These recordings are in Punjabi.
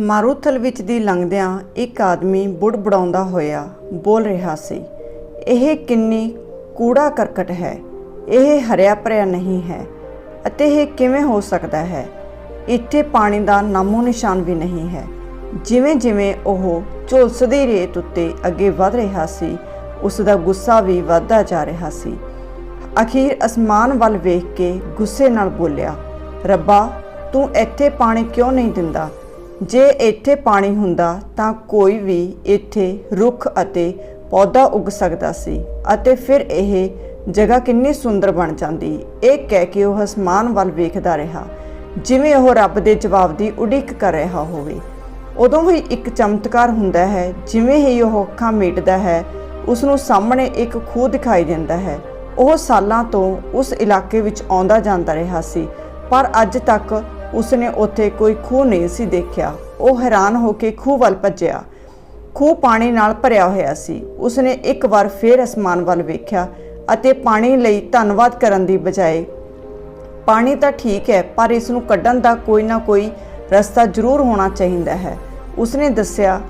ਮਾਰੂਥਲ ਵਿੱਚ ਦੀ ਲੰਘਦਿਆਂ ਇੱਕ ਆਦਮੀ ਬੁੜਬੜਾਉਂਦਾ ਹੋਇਆ ਬੋਲ ਰਿਹਾ ਸੀ, ਇਹ ਕਿੰਨੀ ਕੂੜਾ ਕਰਕਟ ਹੈ, ਇਹ ਹਰਿਆ ਭਰਿਆ ਨਹੀਂ ਹੈ ਅਤੇ ਇਹ ਕਿਵੇਂ ਹੋ ਸਕਦਾ ਹੈ? ਇੱਥੇ ਪਾਣੀ ਦਾ ਨਾਮੋ ਨਿਸ਼ਾਨ ਵੀ ਨਹੀਂ ਹੈ। ਜਿਵੇਂ ਜਿਵੇਂ ਉਹ ਝੁਲਸਦੀ ਰੇਤ ਉੱਤੇ ਅੱਗੇ ਵਧ ਰਿਹਾ ਸੀ ਉਸ ਦਾ ਗੁੱਸਾ ਵੀ ਵੱਧਦਾ ਜਾ ਰਿਹਾ ਸੀ। ਅਖੀਰ ਅਸਮਾਨ ਵੱਲ ਵੇਖ ਕੇ ਗੁੱਸੇ ਨਾਲ ਬੋਲਿਆ, ਰੱਬਾ, ਤੂੰ ਇੱਥੇ ਪਾਣੀ ਕਿਉਂ ਨਹੀਂ ਦਿੰਦਾ? ਜੇ ਇੱਥੇ ਪਾਣੀ ਹੁੰਦਾ ਤਾਂ ਕੋਈ ਵੀ ਇੱਥੇ ਰੁੱਖ ਅਤੇ ਪੌਦਾ ਉੱਗ ਸਕਦਾ ਸੀ ਅਤੇ ਫਿਰ ਇਹ ਜਗ੍ਹਾ ਕਿੰਨੀ ਸੁੰਦਰ ਬਣ ਜਾਂਦੀ। ਇਹ ਕਹਿ ਕੇ ਉਹ ਅਸਮਾਨ ਵੱਲ ਵੇਖਦਾ ਰਿਹਾ, ਜਿਵੇਂ ਉਹ ਰੱਬ ਦੇ ਜਵਾਬ ਦੀ ਉਡੀਕ ਕਰ ਰਿਹਾ ਹੋਵੇ। ਉਦੋਂ ਹੀ ਇੱਕ ਚਮਤਕਾਰ ਹੁੰਦਾ ਹੈ, ਜਿਵੇਂ ਹੀ ਉਹ ਅੱਖਾਂ ਮੀਟਦਾ ਹੈ ਉਸ ਨੂੰ ਸਾਹਮਣੇ ਇੱਕ ਖੂਹ ਦਿਖਾਈ ਦਿੰਦਾ ਹੈ। ਉਹ ਸਾਲਾਂ ਤੋਂ ਉਸ ਇਲਾਕੇ ਵਿੱਚ ਆਉਂਦਾ ਜਾਂਦਾ ਰਿਹਾ ਸੀ, ਪਰ ਅੱਜ ਤੱਕ ਉਸਨੇ ਉੱਥੇ ਕੋਈ ਖੂਹ ਨਹੀਂ ਸੀ ਦੇਖਿਆ। ਉਹ ਹੈਰਾਨ ਹੋ ਕੇ ਖੂਹ ਵੱਲ ਭੱਜਿਆ। ਖੂਹ ਪਾਣੀ ਨਾਲ ਭਰਿਆ ਹੋਇਆ ਸੀ। ਉਸਨੇ ਇੱਕ ਵਾਰ ਫੇਰ ਅਸਮਾਨ ਵੱਲ ਵੇਖਿਆ ਅਤੇ ਪਾਣੀ ਲਈ ਧੰਨਵਾਦ ਕਰਨ ਦੀ ਬਜਾਏ, ਪਾਣੀ ਤਾਂ ਠੀਕ ਹੈ, ਪਰ ਇਸ ਨੂੰ ਕੱਢਣ ਦਾ ਕੋਈ ਨਾ ਕੋਈ ਰਸਤਾ ਜ਼ਰੂਰ ਹੋਣਾ ਚਾਹੀਦਾ ਹੈ। ਉਸਨੇ ਦੱਸਿਆ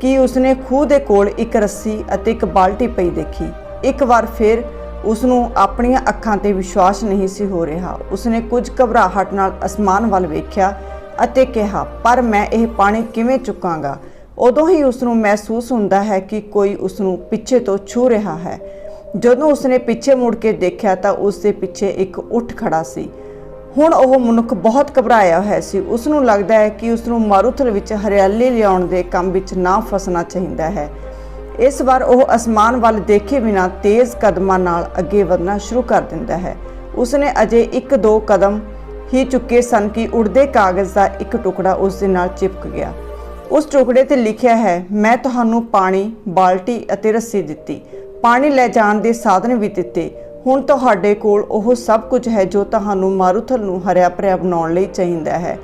ਕਿ ਉਸਨੇ ਖੂਹ ਦੇ ਕੋਲ ਇੱਕ ਰੱਸੀ ਅਤੇ ਇੱਕ ਬਾਲਟੀ ਪਈ ਦੇਖੀ। ਇੱਕ ਵਾਰ ਫਿਰ ਉਸ ਨੂੰ ਆਪਣੀਆਂ ਅੱਖਾਂ ਤੇ ਵਿਸ਼ਵਾਸ ਨਹੀਂ ਸੀ ਹੋ ਰਿਹਾ। ਉਸਨੇ ਕੁਝ ਘਬਰਾਹਟ ਨਾਲ ਅਸਮਾਨ ਵੱਲ ਵੇਖਿਆ ਅਤੇ ਕਿਹਾ, ਪਰ ਮੈਂ ਇਹ ਪਾਣੀ ਕਿਵੇਂ ਚੁੱਕਾਂਗਾ? ਉਦੋਂ ਹੀ ਉਸ ਨੂੰ ਮਹਿਸੂਸ ਹੁੰਦਾ ਹੈ ਕਿ ਕੋਈ ਉਸ ਨੂੰ ਪਿੱਛੇ ਤੋਂ ਛੂ ਰਿਹਾ ਹੈ। ਜਦੋਂ ਉਸਨੇ ਪਿੱਛੇ ਮੁੜ ਕੇ ਦੇਖਿਆ ਤਾਂ ਉਸ ਦੇ ਪਿੱਛੇ ਇੱਕ ਉੱਠ ਖੜਾ ਸੀ। ਹੁਣ ਉਹ ਮਨੁੱਖ ਬਹੁਤ ਘਬਰਾਇਆ ਹੋਇਆ ਸੀ। ਉਸ ਨੂੰ ਲੱਗਦਾ ਹੈ ਕਿ ਉਸ ਨੂੰ ਮਾਰੂਥਲ ਵਿੱਚ ਹਰਿਆਲੀ ਲਿਆਉਣ ਦੇ ਕੰਮ ਵਿੱਚ ਨਾ ਫਸਣਾ ਚਾਹੀਦਾ ਹੈ। ਇਸ ਵਾਰ ਉਹ ਅਸਮਾਨ ਵੱਲ ਦੇਖੇ ਬਿਨਾਂ ਤੇਜ਼ ਕਦਮਾਂ ਨਾਲ ਅੱਗੇ ਵਧਣਾ ਸ਼ੁਰੂ ਕਰ ਦਿੰਦਾ ਹੈ। ਉਸਨੇ ਅਜੇ ਇੱਕ ਦੋ ਕਦਮ ਹੀ ਚੁੱਕੇ ਸਨ ਕਿ ਉੜਦੇ ਕਾਗਜ਼ ਦਾ ਇੱਕ ਟੁਕੜਾ ਉਸ ਦੇ ਨਾਲ ਚਿਪਕ ਗਿਆ। ਉਸ ਟੁਕੜੇ ਤੇ ਲਿਖਿਆ ਹੈ, ਮੈਂ ਤੁਹਾਨੂੰ ਪਾਣੀ, ਬਾਲਟੀ ਅਤੇ ਰੱਸੀ ਦਿੱਤੀ। ਪਾਣੀ ਲੈ ਜਾਣ ਦੇ ਸਾਧਨ ਵੀ ਦਿੱਤੇ। ਹੁਣ ਤੁਹਾਡੇ ਕੋਲ ਉਹ ਸਭ ਕੁਝ ਹੈ ਜੋ ਤੁਹਾਨੂੰ ਮਾਰੂਥਲ ਨੂੰ ਹਰਿਆ ਭਰਿਆ ਬਣਾਉਣ ਲਈ ਚਾਹੀਦਾ ਹੈ।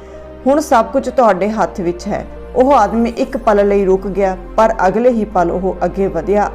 ਹੁਣ ਸਭ ਕੁਝ ਤੁਹਾਡੇ ਹੱਥ ਵਿੱਚ ਹੈ। ਉਹ ਆਦਮੀ ਇੱਕ ਪਲ ਲਈ ਰੁਕ ਗਿਆ ਪਰ ਅਗਲੇ ਹੀ ਪਲ ਉਹ ਅੱਗੇ ਵਧਿਆ।